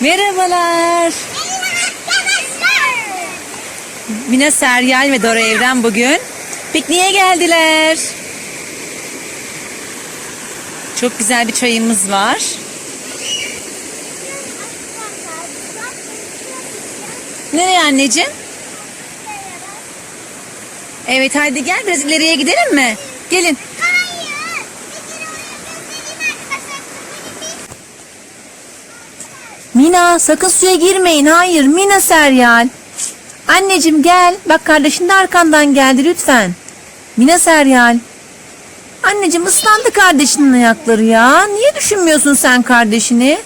Merhabalar. Mina Seryal ve Dora Evren bugün pikniğe geldiler. Çok güzel bir çayımız var. Nereye anneciğim? Evet haydi gel biraz ileriye gidelim mi? Gelin. Mina sakın suya girmeyin. Hayır Mina Seryal. Anneciğim gel. Bak kardeşin de arkandan geldi lütfen. Mina Seryal. Anneciğim ıslandı kardeşinin ayakları ya. Niye düşünmüyorsun sen kardeşini?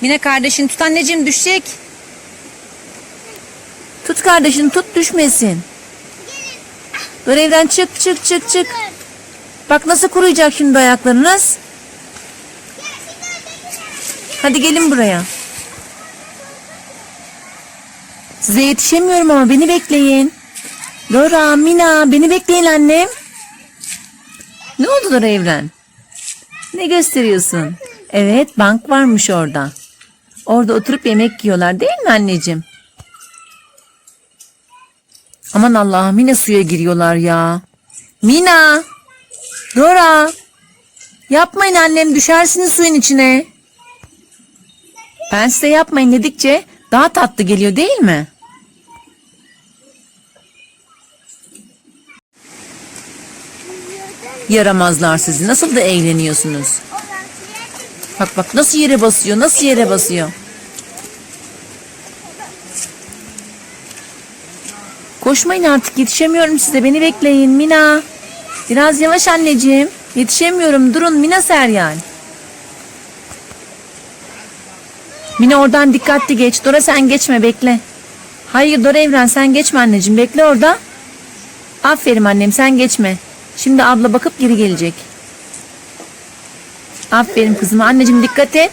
Mina kardeşini tut anneciğim düşecek. Tut kardeşini tut düşmesin. Dur evden çık çık çık çık. Bak nasıl kuruyacak şimdi ayaklarınız. Hadi gelin buraya. Size yetişemiyorum ama beni bekleyin. Dora, Mina beni bekleyin annem. Ne oldu Dora Evren? Ne gösteriyorsun? Evet bank varmış orada. Orada oturup yemek yiyorlar değil mi anneciğim? Aman Allah'ım yine suya giriyorlar ya. Mina! Dora! Yapmayın annem düşersiniz suyun içine. Ben size yapmayın dedikçe daha tatlı geliyor değil mi? Yaramazlar sizi. Nasıl da eğleniyorsunuz. Bak bak nasıl yere basıyor, nasıl yere basıyor. Koşmayın artık yetişemiyorum size. Beni bekleyin Mina. Biraz yavaş anneciğim. Yetişemiyorum. Durun Mina Seryal. Mina oradan dikkatli geç. Dora sen geçme bekle. Hayır Dora Evren sen geçme anneciğim. Bekle orada. Aferin annem sen geçme. Şimdi abla bakıp geri gelecek. Aferin kızım. Anneciğim dikkat et.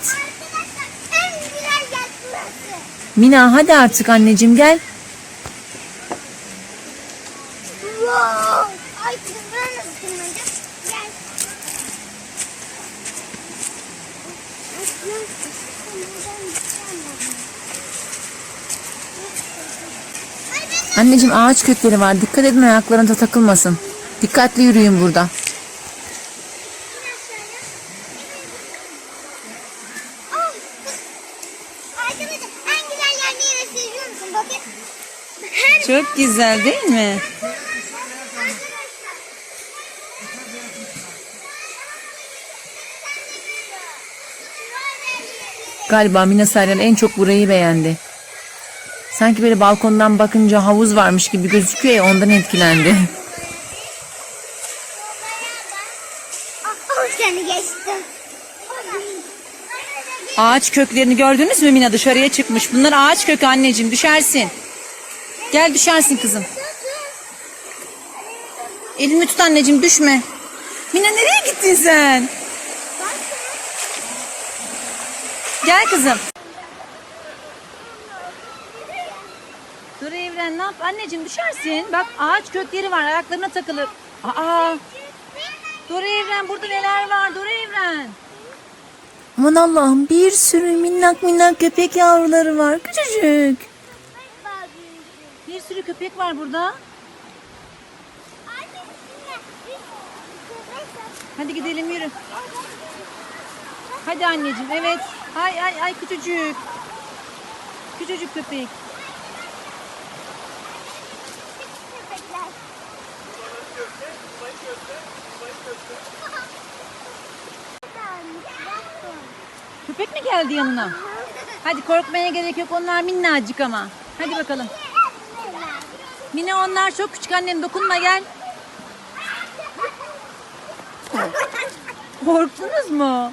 Mina hadi artık anneciğim gel. Anneciğim ağaç kökleri var. Dikkat edin ayaklarınıza takılmasın. Dikkatli yürüyün burada. Çok güzel değil mi? Galiba Mina Seryan en çok burayı beğendi. Sanki böyle balkondan bakınca havuz varmış gibi gözüküyor ya ondan etkilendi. seni geçtim. Ağaç köklerini gördünüz mü Mina dışarıya çıkmış. Bunlar ağaç kökü anneciğim düşersin. Gel düşersin kızım. Elimi tut anneciğim düşme. Mina nereye gittin sen? Gel kızım. Dur Evren ne yap? Anneciğim düşersin. Bak ağaç kökleri var ayaklarına takılır. Aa. Dur Evren burada neler var? Dur Evren. Aman Allah'ım bir sürü minnak minnak köpek yavruları var. Küçücük. Bir sürü köpek var burada. Hadi gidelim yürü. Hadi anneciğim evet. Ay ay ay küçücük. Küçücük köpek. Köpek mi geldi yanına? Hadi korkmaya gerek yok onlar minnacık ama. Hadi bakalım. Mine onlar çok küçük annem dokunma gel. Korktunuz mu?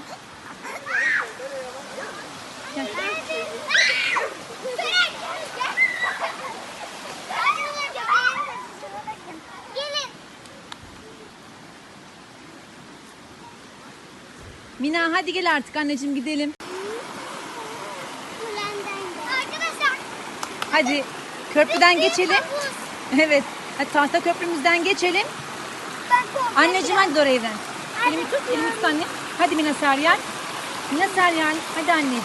Mina hadi gel artık anneciğim gidelim. Hadi köprüden geçelim. Evet. Hadi tahta köprümüzden geçelim. Anneciğim hadi doğru evden. Elimi tut, elimi tut anne. Hadi Mina Seryan. Mina Seryan, hadi anneciğim.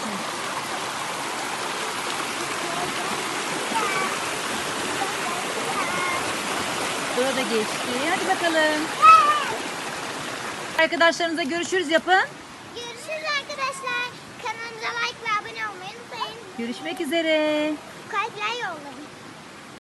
Dora da geçti. Hadi bakalım. Arkadaşlarınıza görüşürüz yapın. Kanalımıza like ve abone olmayı unutmayın. Görüşmek üzere. Kalpler yolladım.